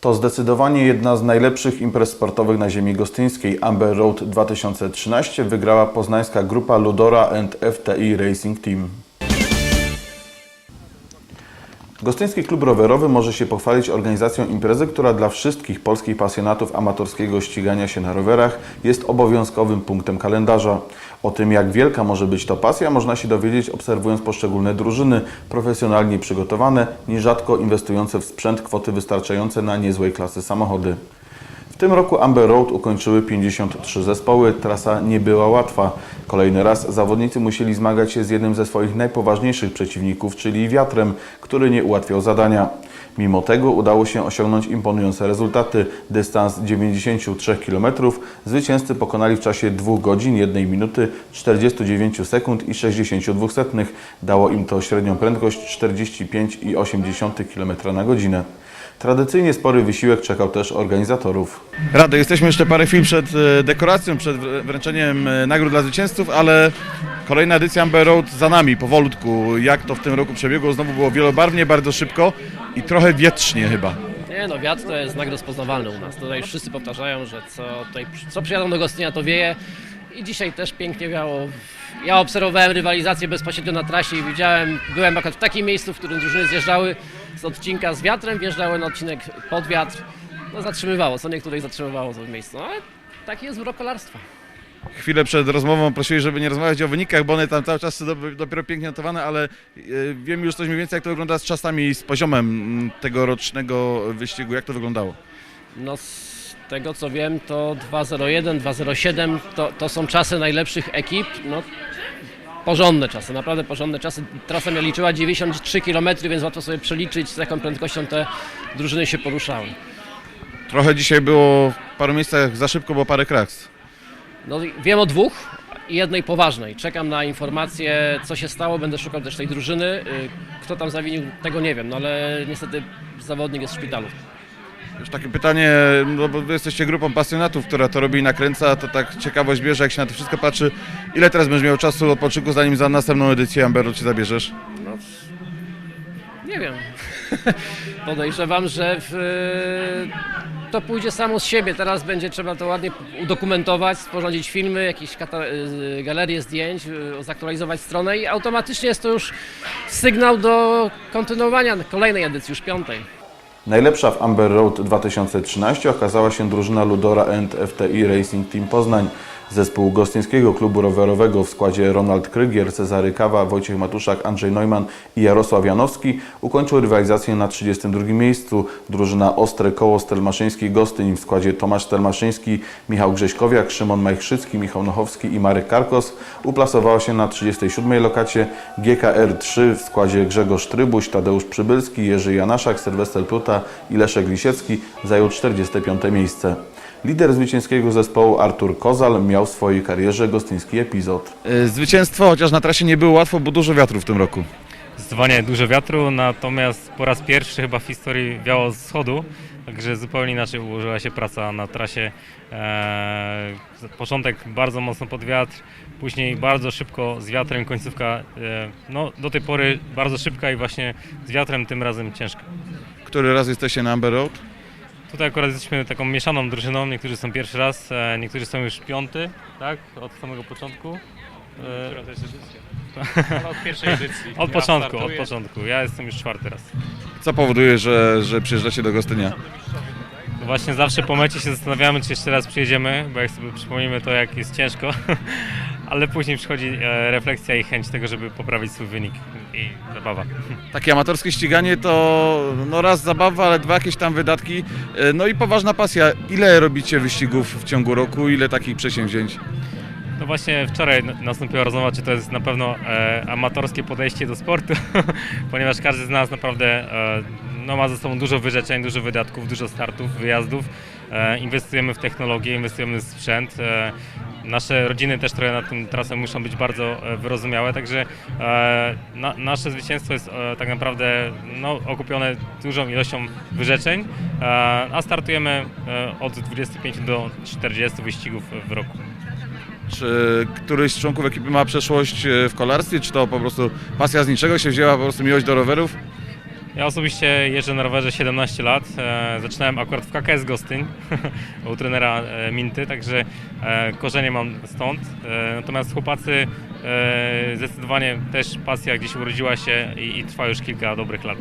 To zdecydowanie jedna z najlepszych imprez sportowych na ziemi gostyńskiej. Amber Road 2013 wygrała poznańska grupa Ludora and FTI Racing Team. Gostyński Klub Rowerowy może się pochwalić organizacją imprezy, która dla wszystkich polskich pasjonatów amatorskiego ścigania się na rowerach jest obowiązkowym punktem kalendarza. O tym, jak wielka może być to pasja, można się dowiedzieć obserwując poszczególne drużyny, profesjonalnie przygotowane, nierzadko inwestujące w sprzęt kwoty wystarczające na niezłej klasy samochody. W tym roku Amber Road ukończyły 53 zespoły. Trasa nie była łatwa. Kolejny raz zawodnicy musieli zmagać się z jednym ze swoich najpoważniejszych przeciwników, czyli wiatrem, który nie ułatwiał zadania. Mimo tego udało się osiągnąć imponujące rezultaty. Dystans 93 km zwycięzcy pokonali w czasie 2 godzin, 1 minuty, 49 sekund i 62 setnych. Dało im to średnią prędkość 45,8 km na godzinę. Tradycyjnie spory wysiłek czekał też organizatorów. Rado, jesteśmy jeszcze parę chwil przed e, dekoracją, przed wr- wręczeniem e, nagród dla zwycięzców, ale kolejna edycja Amber Road za nami, powolutku. Jak to w tym roku przebiegło? Znowu było wielobarwnie, bardzo szybko i trochę wietrznie chyba. Nie no, wiatr to jest znak rozpoznawalny u nas. Tutaj wszyscy powtarzają, że co, tutaj, co przyjadą do Gostynia to wieje i dzisiaj też pięknie wiało. Ja obserwowałem rywalizację bezpośrednio na trasie i widziałem, byłem akurat w takim miejscu, w którym drużyny zjeżdżały z odcinka z wiatrem, wjeżdżały na odcinek pod wiatr. No zatrzymywało, co niektórych zatrzymywało to w miejscu, no, ale taki jest urok kolarstwa. Chwilę przed rozmową prosili, żeby nie rozmawiać o wynikach, bo one tam cały czas są do- dopiero pięknie notowane, ale e, wiem już coś mniej więcej, jak to wygląda z czasami i z poziomem mm, tegorocznego wyścigu. Jak to wyglądało? No tego co wiem to 2.01, 2.07 to, to są czasy najlepszych ekip. No, porządne czasy, naprawdę porządne czasy. Trasa miała liczyła 93 km, więc łatwo sobie przeliczyć z jaką prędkością te drużyny się poruszały. Trochę dzisiaj było w paru miejscach za szybko, bo parę kraks. No, wiem o dwóch i jednej poważnej. Czekam na informację, co się stało, będę szukał też tej drużyny. Y, Kto tam zawinił, tego nie wiem, no ale niestety zawodnik jest w szpitalu. Już takie pytanie, no bo wy jesteście grupą pasjonatów, która to robi i nakręca, to tak ciekawość bierze, jak się na to wszystko patrzy. Ile teraz będziesz miał czasu odpoczynku, zanim za następną edycję Amberu się zabierzesz? No, nie wiem. Podejrzewam, że w, to pójdzie samo z siebie. Teraz będzie trzeba to ładnie udokumentować, sporządzić filmy, jakieś y, galerie zdjęć, y, zaktualizować stronę i automatycznie jest to już sygnał do kontynuowania kolejnej edycji, już piątej. Najlepsza w Amber Road 2013 okazała się drużyna Ludora and FTI Racing Team Poznań. Zespół gostyńskiego klubu rowerowego w składzie Ronald Krygier, Cezary Kawa, Wojciech Matuszak, Andrzej Neumann i Jarosław Janowski ukończył rywalizację na 32 miejscu. Drużyna Ostre Koło Stelmaszyński Gostyń w składzie Tomasz Stelmaszyński, Michał Grześkowiak, Szymon Majchrzycki, Michał Nochowski i Marek Karkos uplasowała się na 37 lokacie. GKR 3 w składzie Grzegorz Trybuś, Tadeusz Przybylski, Jerzy Janaszak, Sylwester Pluta i Leszek Lisiecki zajął 45 miejsce. Lider zwycięskiego zespołu Artur Kozal miał w swojej karierze gostyński epizod. Zwycięstwo, chociaż na trasie nie było łatwo, bo dużo wiatru w tym roku. Zdecydowanie dużo wiatru, natomiast po raz pierwszy chyba w historii wiało z schodu, także zupełnie inaczej ułożyła się praca na trasie. Eee, początek bardzo mocno pod wiatr, później bardzo szybko z wiatrem, końcówka e, no, do tej pory bardzo szybka i właśnie z wiatrem tym razem ciężka. Który raz jesteście na Amber Road? Tutaj akurat jesteśmy taką mieszaną drużyną, niektórzy są pierwszy raz, e, niektórzy są już piąty, tak, od samego początku. E, Od pierwszej edycji. Od Ja początku, od początku. Ja jestem już czwarty raz. Co powoduje, że, że przyjeżdżacie do Gostynia? Właśnie zawsze po mecie się zastanawiamy, czy jeszcze raz przyjedziemy, bo jak sobie przypomnimy to, jak jest ciężko, ale później przychodzi e, refleksja i chęć tego, żeby poprawić swój wynik i zabawa. Takie amatorskie ściganie to no raz zabawa, ale dwa jakieś tam wydatki, e, no i poważna pasja. Ile robicie wyścigów w ciągu roku, ile takich przedsięwzięć? No właśnie wczoraj nastąpiła rozmowa, czy to jest na pewno e, amatorskie podejście do sportu, ponieważ każdy z nas naprawdę e, no, ma ze sobą dużo wyrzeczeń, dużo wydatków, dużo startów, wyjazdów. E, inwestujemy w technologię, inwestujemy w sprzęt. E, nasze rodziny też trochę na tym trasę muszą być bardzo e, wyrozumiałe, także e, na, nasze zwycięstwo jest e, tak naprawdę no, okupione dużą ilością wyrzeczeń, a startujemy od 25 do 40 wyścigów w roku. Czy któryś z członków ekipy ma przeszłość w kolarstwie, czy to po prostu pasja z niczego się wzięła, po prostu miłość do rowerów? Ja osobiście jeżdżę na rowerze 17 lat. E, zaczynałem akurat w KKS Gostyń u trenera e, Minty, także e, korzenie mam stąd. Natomiast chłopacy zdecydowanie też pasja gdzieś urodziła się i trwa już kilka dobrych lat.